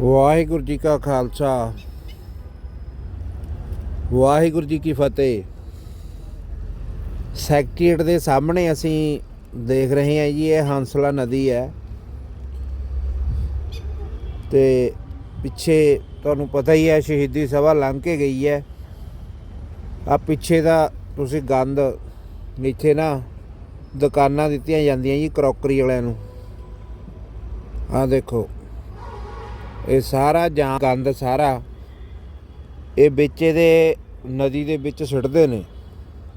ਵਾਹਿਗੁਰੂ ਜੀ ਕਾ ਖਾਲਸਾ। ਵਾਹਿਗੁਰੂ ਜੀ ਕੀ ਫਤਿਹ। ਸੈਕਟਰੀਏਟ ਦੇ ਸਾਹਮਣੇ ਅਸੀਂ ਦੇਖ ਰਹੇ ਹਾਂ ਜੀ, ਇਹ ਹੰਸਲਾ ਨਦੀ ਹੈ। ਤੇ ਪਿੱਛੇ ਤੁਹਾਨੂੰ ਪਤਾ ਹੀ ਹੈ, ਸ਼ਹੀਦੀ ਸਭਾ ਲੰਘ ਕੇ ਗਈ ਹੈ। ਆ ਪਿੱਛੇ ਦਾ ਤੁਸੀਂ ਗੰਦ ਨੀਚੇ ਨਾ ਦੁਕਾਨਾਂ ਦਿੱਤੀਆਂ ਜਾਂਦੀਆਂ ਜੀ ਕਰੋਕਰੀ ਵਾਲਿਆਂ ਨੂੰ। ਆ ਦੇਖੋ। ਇਹ ਸਾਰਾ ਜਾਂ ਗੰਦ ਸਾਰਾ ਇਹ ਵਿੱਚ ਇਹਦੇ ਨਦੀ ਦੇ ਵਿੱਚ ਸਿੱਟਦੇ ਨੇ।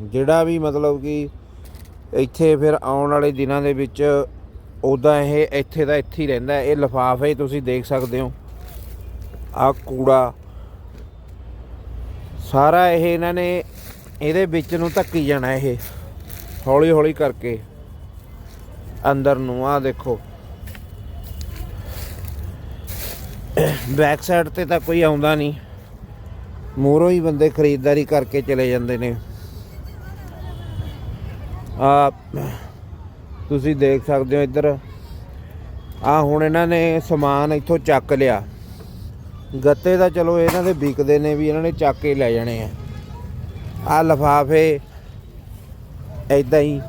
ਜਿਹੜਾ ਵੀ ਮਤਲਬ ਕਿ ਇੱਥੇ ਫਿਰ ਆਉਣ ਵਾਲੇ ਦਿਨਾਂ ਦੇ ਵਿੱਚ ਉਦਾਂ ਇਹ ਇੱਥੇ ਦਾ ਇੱਥੇ ਹੀ ਰਹਿੰਦਾ ਹੈ। ਇਹ ਲਿਫਾਫੇ ਤੁਸੀਂ ਦੇਖ ਸਕਦੇ ਹੋ। ਆ ਕੂੜਾ। ਸਾਰਾ ਇਹ ਇਹਨਾਂ ਨੇ ਇਹਦੇ ਵਿੱਚ ਨੂੰ ਧੱਕੀ ਜਾਣਾ ਇਹ। ਹੌਲੀ ਹੌਲੀ ਕਰਕੇ। ਅੰਦਰ ਨੂੰ ਆ ਦੇਖੋ। ਬੈਕ ਸਾਈਡ ਤੇ ਤਾਂ ਕੋਈ ਆਉਂਦਾ ਨਹੀਂ। ਮੂਹਰੋਂ ਹੀ ਬੰਦੇ ਖਰੀਦਦਾਰੀ ਕਰਕੇ ਚਲੇ ਜਾਂਦੇ ਨੇ। ਆ ਤੁਸੀਂ ਦੇਖ ਸਕਦੇ ਹੋ ਇੱਧਰ। ਆ ਹੁਣ ਇਹਨਾਂ ਨੇ ਸਮਾਨ ਇੱਥੋਂ ਚੱਕ ਲਿਆ। ਗੱਤੇ ਦਾ ਚਲੋ ਇਹਨਾਂ ਦੇ ਵਿਕਦੇ ਨੇ ਵੀ, ਇਹਨਾਂ ਨੇ ਚੱਕ ਕੇ ਲੈ ਜਾਣੇ ਆ। ਆ ਲਫਾਫੇ ਐਦਾਂ ਹੀ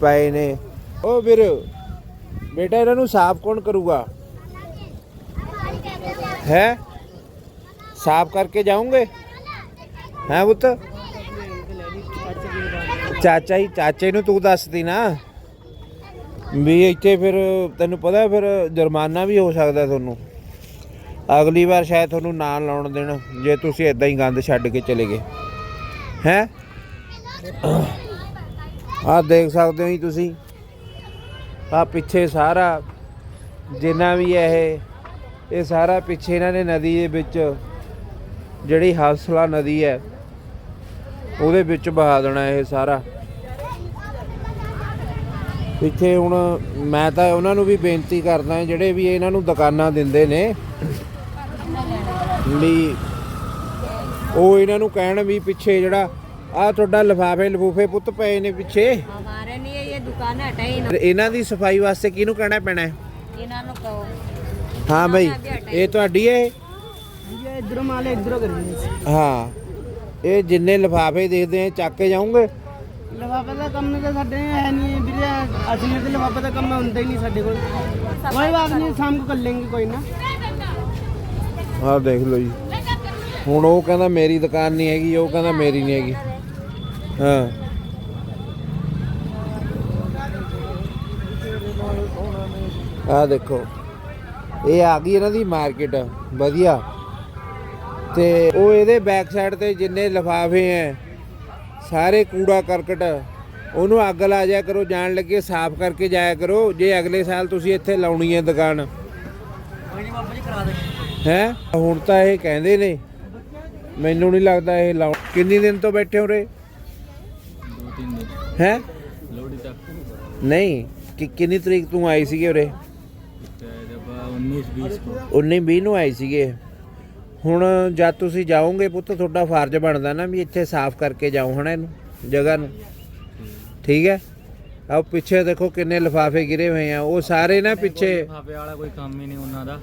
ਪਏ ਨੇ। ਉਹ ਵੀਰ, ਬੇਟਾ ਇਹਨਾਂ ਨੂੰ ਸਾਫ਼ ਕੌਣ ਕਰੂਗਾ? ਹੈ ਸਾਫ਼ ਕਰਕੇ ਜਾਉਂਗੇ ਹੈ ਪੁੱਤ ਚਾਚਾ ਹੀ ਚਾਚੇ ਨੂੰ ਤੂੰ ਦੱਸਦੀ ਨਾ ਵੀ ਇੱਥੇ ਫਿਰ ਤੈਨੂੰ ਪਤਾ ਫਿਰ ਜੁਰਮਾਨਾ ਵੀ ਹੋ ਸਕਦਾ ਤੁਹਾਨੂੰ ਅਗਲੀ ਵਾਰ ਸ਼ਾਇਦ ਤੁਹਾਨੂੰ ਨਾ ਲਾਉਣ ਦੇਣ ਜੇ ਤੁਸੀਂ ਇਦਾਂ ਹੀ ਗੰਦ ਛੱਡ ਕੇ ਚਲੇ ਗਏ ਹੈ ਆਹ ਦੇਖ ਸਕਦੇ ਹੋ ਜੀ ਤੁਸੀਂ ਆ ਪਿੱਛੇ ਸਾਰਾ ਜਿੰਨਾ ਵੀ ਇਹ ਇਹ ਸਾਰਾ ਪਿੱਛੇ ਇਹਨਾਂ ਨੇ ਨਦੀ ਦੇ ਵਿੱਚ ਜਿਹੜੀ ਹੌਸਲਾ ਨਦੀ ਹੈ ਉਹਦੇ ਵਿੱਚ ਬਹਾ ਦੇਣਾ ਇਹ ਸਾਰਾ। ਇੱਥੇ ਹੁਣ ਮੈਂ ਤਾਂ ਉਹਨਾਂ ਨੂੰ ਵੀ ਬੇਨਤੀ ਕਰਦਾ ਜਿਹੜੇ ਵੀ ਇਹਨਾਂ ਨੂੰ ਦੁਕਾਨਾਂ ਦਿੰਦੇ ਨੇ ਵੀ ਉਹ ਇਹਨਾਂ ਨੂੰ ਕਹਿਣ ਵੀ ਪਿੱਛੇ ਜਿਹੜਾ ਆ ਤੁਹਾਡਾ ਲਫਾਫੇ ਲਫੂਫੇ ਪੁੱਤ ਪਏ ਨੇ ਪਿੱਛੇ। ਹਮਾਰੇ ਨਹੀਂ ਇਹ ਦੁਕਾਨ ਹਟਾਈ ਇਹਨਾਂ ਦੀ ਸਫ਼ਾਈ ਵਾਸਤੇ ਕਿਹਨੂੰ ਕਹਿਣਾ ਪੈਣਾ ਇਹਨਾਂ ਨੂੰ ਕਹੋ। ਹਾਂ ਬਈ ਇਹ ਤੁਹਾਡੀ ਹੈ ਇਹ? ਇਧਰੋਂ ਮਾਲੇ ਇਧਰੋਂ ਕਰੀ ਹਾਂ ਇਹ ਜਿੰਨੇ ਲਿਫਾਫੇ ਦੇਖਦੇ ਆ ਚੱਕ ਕੇ ਜਾਓਗੇ? ਲਵਾਪਾ ਦਾ ਕੰਮ ਤਾਂ ਸਾਡੇ ਹੈ ਨਹੀਂ ਵੀਰੇ ਅਸੀਂ ਨੇ ਤੇ ਲਵਾਪਾ ਦਾ ਕੰਮ ਹੁੰਦਾ ਹੀ ਨਹੀਂ ਸਾਡੇ ਕੋਲ। ਕੋਈ ਬਾਤ ਨਹੀਂ ਸ਼ਾਮ ਨੂੰ ਕਰ ਲੈਂਗੇ ਕੋਈ ਨਾ। ਆਹ ਦੇਖ ਲਓ ਜੀ। ਹੁਣ ਉਹ ਕਹਿੰਦਾ ਮੇਰੀ ਦੁਕਾਨ ਨਹੀਂ ਹੈਗੀ ਉਹ ਕਹਿੰਦਾ ਮੇਰੀ ਨਹੀਂ ਹੈਗੀ। ਹਾਂ। ਆਹ ਦੇਖੋ। ਇਹ ਆ ਗਈ ਇਹਨਾਂ ਦੀ ਮਾਰਕੀਟ ਵਧੀਆ। ਤੇ ਉਹ ਇਹਦੇ ਬੈਕ ਸਾਈਡ ਤੇ ਜਿੰਨੇ ਲਿਫਾਫੇ ਐ ਸਾਰੇ ਕੂੜਾ ਕਰਕਟ ਉਹਨੂੰ ਅੱਗ ਲਾ ਜਾਇਆ ਕਰੋ ਜਾਣ ਲੱਗੇ ਸਾਫ਼ ਕਰਕੇ ਜਾਇਆ ਕਰੋ ਜੇ ਅਗਲੇ ਸਾਲ ਤੁਸੀਂ ਇੱਥੇ ਲਾਉਣੀ ਹੈ ਦੁਕਾਨ। ਹੈ? ਹੁਣ ਤਾਂ ਇਹ ਕਹਿੰਦੇ ਨੇ ਮੈਨੂੰ ਨਹੀਂ ਲੱਗਦਾ ਇਹ ਲਾਉ ਕਿੰਨੀ ਦਿਨ ਤੋਂ ਬੈਠੇ ਹੋ ਰੇ ਦੋ ਤਿੰਨ ਦਿਨ ਹੈ? ਲੋੜੀ ਤੱਕ। ਨਹੀਂ ਕਿ ਕਿੰਨੀ ਤਰੀਕ ਤੋਂ ਆਈ ਸੀਗੇ ਉਰੇ? 19 20 को 19 20 ਨੂੰ ਆਈ ਸੀਗੇ। ਹੁਣ ਜਦ ਤੁਸੀਂ ਜਾਓਗੇ ਪੁੱਤ ਤੁਹਾਡਾ ਫਰਜ਼ ਬਣਦਾ ਨਾ ਵੀ ਇੱਥੇ ਸਾਫ਼ ਕਰਕੇ ਜਾਓ ਹਣਾ ਇਹਨੂੰ ਜਗ੍ਹਾ ਨੂੰ। ਠੀਕ ਹੈ? ਆਹ ਪਿੱਛੇ ਦੇਖੋ ਕਿੰਨੇ ਲਿਫਾਫੇ ਗਿਰੇ ਹੋਏ ਆ। ਉਹ ਸਾਰੇ ਨਾ ਪਿੱਛੇ ਲਿਫਾਫੇ ਵਾਲਾ ਕੋਈ ਕੰਮ ਹੀ ਨਹੀਂ ਉਹਨਾਂ ਦਾ।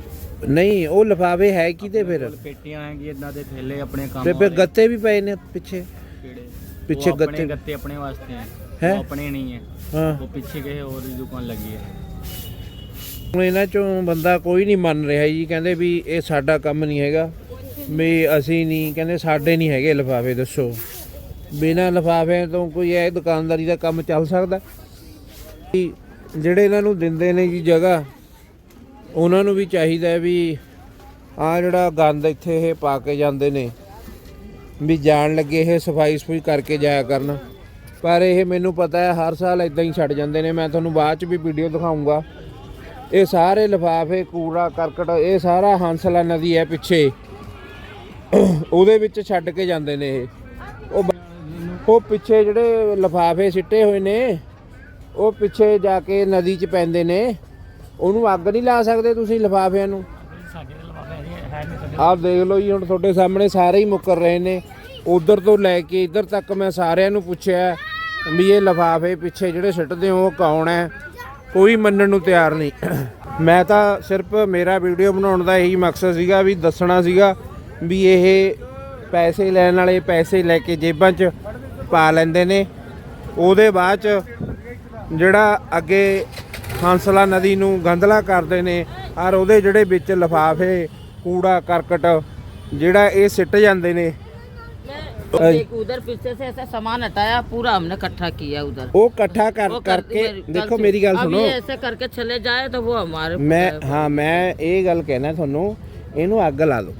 ਨਹੀਂ ਉਹ ਲਿਫਾਫੇ ਹੈ ਕਿਤੇ ਫਿਰ? ਪੇਟੀਆਂ ਹੈਗੀ ਇਦਾਂ ਦੇ ਥੈਲੇ ਆਪਣੇ ਕੰਮ ਤੇ ਫਿਰ ਗੱਤੇ ਵੀ ਪਏ ਨੇ ਪਿੱਛੇ? ਕਿਹੜੇ? ਪਿੱਛੇ ਗੱਤੇ- ਗੱਤੇ ਆਪਣੇ ਵਾਸਤੇ ਹੈ? ਹੈਂ? ਆਪਣੇ ਨਹੀਂ ਹੈ ਹਾਂ। ਉਹ ਪਿੱਛੇ ਗਏ ਹੋਰ ਦੀ ਦੁਕਾਨ ਲੱਗੀ ਹੈ ਹੁਣ ਇਹਨਾਂ ਚੋਂ ਬੰਦਾ ਕੋਈ ਨਹੀਂ ਮੰਨ ਰਿਹਾ ਜੀ, ਕਹਿੰਦੇ ਵੀ ਇਹ ਸਾਡਾ ਕੰਮ ਨਹੀਂ ਹੈਗਾ, ਵੀ ਅਸੀਂ ਨਹੀਂ, ਕਹਿੰਦੇ ਸਾਡੇ ਨਹੀਂ ਹੈਗੇ ਲਿਫਾਫੇ, ਦੱਸੋ। ਬਿਨਾਂ ਲਿਫਾਫਿਆਂ ਤੋਂ ਕੋਈ ਇਹ ਦੁਕਾਨਦਾਰੀ ਦਾ ਕੰਮ ਚੱਲ ਸਕਦਾ? ਜਿਹੜੇ ਇਹਨਾਂ ਨੂੰ ਦਿੰਦੇ ਨੇ ਜੀ ਜਗ੍ਹਾ, ਉਹਨਾਂ ਨੂੰ ਵੀ ਚਾਹੀਦਾ ਹੈ ਵੀ ਆ ਜਿਹੜਾ ਗੰਦ ਇੱਥੇ ਇਹ ਪਾ ਕੇ ਜਾਂਦੇ ਨੇ, ਵੀ ਜਾਣ ਲੱਗੇ ਇਹ ਸਫ਼ਾਈ ਸਫੂਈ ਕਰਕੇ ਜਾਇਆ ਕਰਨ। ਪਰ ਇਹ ਮੈਨੂੰ ਪਤਾ ਹੈ, ਹਰ ਸਾਲ ਇਦਾਂ ਹੀ ਛੱਡ ਜਾਂਦੇ ਨੇ। ਮੈਂ ਤੁਹਾਨੂੰ ਬਾਅਦ ਚ ਵੀ ਵੀਡੀਓ ਦਿਖਾਉਂਗਾ ਇਹ ਸਾਰੇ ਲਿਫਾਫੇ, ਕੂੜਾ, ਕਰਕਟ, ਇਹ ਸਾਰਾ ਹੰਸਲਾ ਨਦੀ ਹੈ ਪਿੱਛੇ। ਉਹਦੇ ਵਿੱਚ ਛੱਡ ਕੇ ਜਾਂਦੇ ਨੇ ਇਹ। ਉਹ ਉਹ ਪਿੱਛੇ ਜਿਹੜੇ ਲਿਫਾਫੇ ਸਿੱਟੇ ਹੋਏ ਨੇ, ਉਹ ਪਿੱਛੇ ਜਾ ਕੇ ਨਦੀ 'ਚ ਪੈਂਦੇ ਨੇ। ਉਹਨੂੰ ਅੱਗ ਨਹੀਂ ਲਾ ਸਕਦੇ ਤੁਸੀਂ ਲਿਫਾਫਿਆਂ ਨੂੰ? ਆਪ ਦੇਖ ਲਓ ਜੀ, ਹੁਣ ਤੁਹਾਡੇ ਸਾਹਮਣੇ ਸਾਰੇ ਹੀ ਮੁੱਕਰ ਰਹੇ ਨੇ। ਉਧਰ ਤੋਂ ਲੈ ਕੇ ਇੱਧਰ ਤੱਕ ਮੈਂ ਸਾਰਿਆਂ ਨੂੰ ਪੁੱਛਿਆ ਵੀ ਇਹ ਲਿਫਾਫੇ ਪਿੱਛੇ ਜਿਹੜੇ ਸਿੱਟਦੇ ਹੋ, ਉਹ ਕੌਣ ਹੈ? ਕੋਈ ਮੰਨਣ ਨੂੰ ਤਿਆਰ ਨਹੀਂ। ਮੈਂ ਤਾਂ ਸਿਰਫ ਮੇਰਾ ਵੀਡੀਓ ਬਣਾਉਣ ਦਾ ਇਹੀ ਮਕਸਦ ਸੀਗਾ ਵੀ ਦੱਸਣਾ ਸੀਗਾ ਵੀ ਇਹ ਪੈਸੇ ਲੈਣ ਵਾਲੇ ਪੈਸੇ ਲੈ ਕੇ ਜੇਬਾਂ 'ਚ ਪਾ ਲੈਂਦੇ ਨੇ। ਉਹਦੇ ਬਾਅਦ 'ਚ ਜਿਹੜਾ ਅੱਗੇ ਹੰਸਲਾ ਨਦੀ ਨੂੰ ਗੰਦਲਾ ਕਰਦੇ ਨੇ, ਔਰ ਉਹਦੇ ਜਿਹੜੇ ਵਿੱਚ ਲਫਾਫੇ, ਕੂੜਾ, ਕਰਕਟ ਜਿਹੜਾ ਇਹ ਸਿੱਟ ਜਾਂਦੇ ਨੇ एक उधर पीछे से ऐसा सामान हटाया पूरा हमने इकट्ठा किया उधर ਉਹ ਇਕੱਠਾ ਕਰ वो कर- ਕਰਕੇ मेरी- ਦੇਖੋ गलती- ਮੇਰੀ ਗੱਲ अब ਸੁਣੋ ये ऐसे करके चले जाए तो वो हमारे ਮੈਂ ਹਾਂ ਮੈਂ ਇਹ ਗੱਲ ਕਹਿਣਾ ਤੁਹਾਨੂੰ ਇਹਨੂੰ ਅੱਗ ਲਾ ਦਿਓ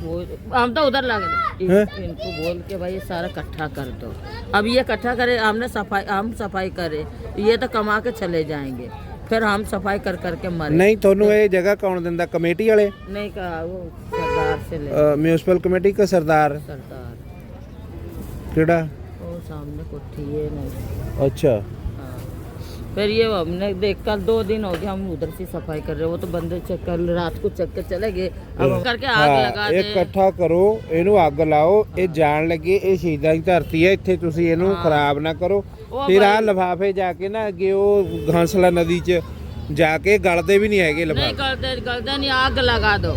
वो हम तो उधर लगे इन- हैं? इनको बोल के भाई ये सारा इकट्ठा कर दो अब ये इकट्ठा करे हमने सफाई हम सफाई करे ये तो कमा के चले जाएंगे फिर हम सफाई कर करके मरे ਨਹੀਂ ਤੁਹਾਨੂੰ ਇਹ ਜਗ੍ਹਾ ਕੌਣ ਦਿੰਦਾ ਕਮੇਟੀ ਵਾਲੇ नहीं कहा वो सरदार से ले ਮਿਊਨਿਸਪਲ ਕਮੇਟੀ ਕਾ ਸਰਦਾਰ सरदार ਕਿਹੜਾ वो सामने कोठी है नहीं ਅੱਛਾ हाँ। फिर ये हमने देख कल दो दिन हो गए हम उधर से सफाई कर रहे हैं वो तो बंदे चेक कर रात को चेक के चले गए अब हम करके आग ਹਾਂ, लगा ਇਹ दे ਇਕੱਠਾ ਕਰੋ ਇਹਨੂੰ ਅੱਗ ਲਾਓ ਇਹ ਜਾਣ ਲੱਗੇ ਇਹ ਸ਼ਹੀਦਾਂ ਦੀ ਧਰਤੀ ਹੈ ਇੱਥੇ ਤੁਸੀਂ ਇਹਨੂੰ ਖਰਾਬ ਨਾ ਕਰੋ ਉਹ ਫਿਰ ਆ ਭਾਈ- ਲਫਾਫੇ ਜਾ ਕੇ ਨਾ ਅੱਗੇ ਉਹ ਘਾਂਸਲਾ ਨਦੀ 'ਚ ਜਾ ਕੇ ਗਲਦੇ ਵੀ ਨਹੀਂ ਹੈਗੇ नहीं ਲਫਾਫੇ करते करते नहीं आग लगा दो